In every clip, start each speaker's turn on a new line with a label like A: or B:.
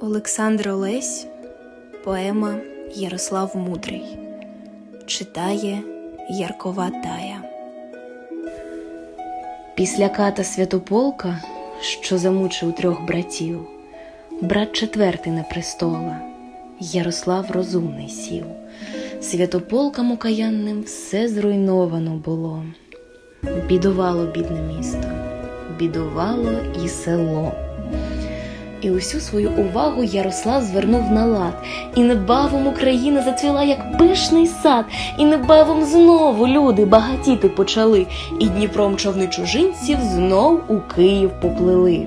A: Олександр Олесь, поема Ярослав Мудрий. Читає Яркова Тая.
B: Після ката Святополка, що замучив трьох братів, брат четвертий на престола, Ярослав розумний сів. Святополкам окаянним все зруйновано було. Бідувало бідне місто, бідувало і село. І усю свою увагу Ярослав звернув на лад, і небавом Україна зацвіла, як пишний сад, і небавом знову люди багатіти почали, і Дніпром човни чужинців знов у Київ поплили.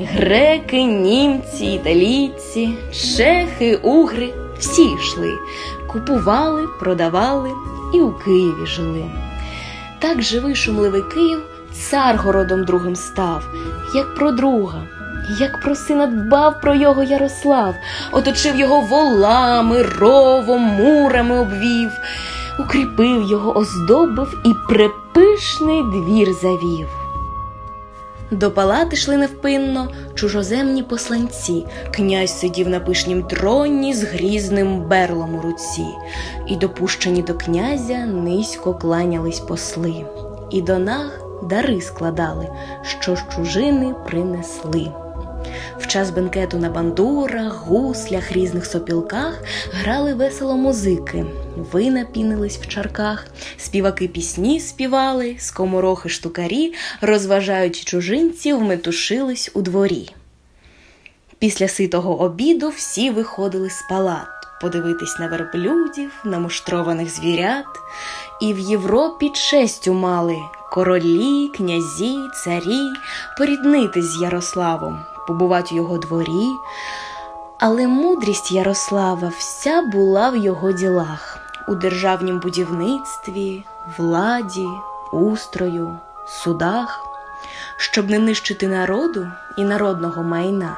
B: Греки, німці, італійці, чехи, угри всі йшли, купували, продавали і у Києві жили. Так живий шумливий Київ цар городом другим став, як про друга, як про сина дбав про його Ярослав, оточив його волами, ровом, мурами обвів, укріпив його, оздобив і препишний двір завів. До палати йшли невпинно чужоземні посланці. Князь сидів на пишнім троні з грізним берлом у руці, і допущені до князя низько кланялись посли, і до наг дари складали, що з чужини принесли. В час бенкету на бандурах, гуслях, різних сопілках грали весело музики, вина пінились в чарках, співаки пісні співали, скоморохи штукарі, розважаючи чужинців, метушились у дворі. Після ситого обіду всі виходили з палат подивитись на верблюдів, на муштрованих звірят, і в Європі честю мали королі, князі, царі поріднитись з Ярославом, побувати у його дворі. Але мудрість Ярослава вся була в його ділах у державнім будівництві, владі, устрою, судах. Щоб не нищити народу і народного майна,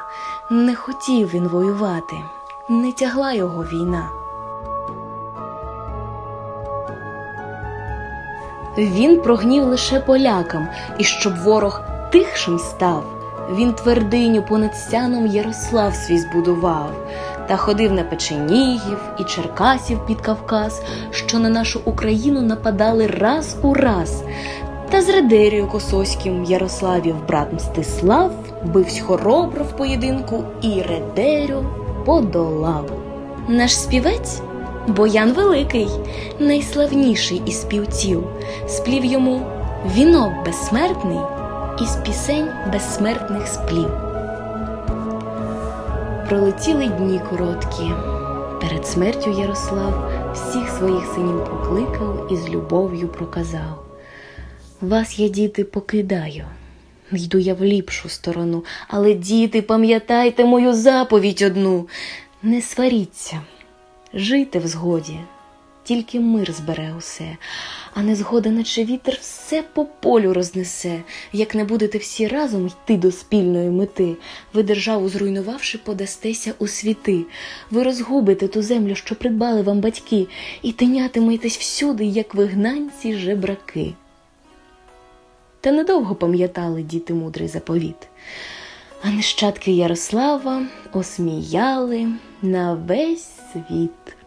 B: не хотів він воювати, не тягла його війна. Він прогнів лише полякам, і щоб ворог тихшим став, він твердиню понад сяном Ярослав свій збудував, та ходив на печенігів і Черкасів під Кавказ, що на нашу Україну нападали раз у раз. Та з Редерію Косоським Ярославів брат Мстислав бивсь хоробро в поєдинку і Редерю подолав. Наш співець Боян Великий, найславніший із співців, сплів йому вінок безсмертний із пісень безсмертних сплів. Пролетіли дні короткі. Перед смертю Ярослав всіх своїх синів покликав і з любов'ю проказав. Вас я, діти, покидаю. Йду я в ліпшу сторону, але, діти, пам'ятайте мою заповідь одну. Не сваріться, жийте в згоді, тільки мир збере усе, а не згода, наче вітер все по полю рознесе. Як не будете всі разом йти до спільної мети, ви державу зруйнувавши, подастеся у світи. Ви розгубите ту землю, що придбали вам батьки, і тинятиметесь всюди, як вигнанці жебраки. Та недовго пам'ятали діти мудрий заповіт. А нащадки Ярослава осміяли на весь світ.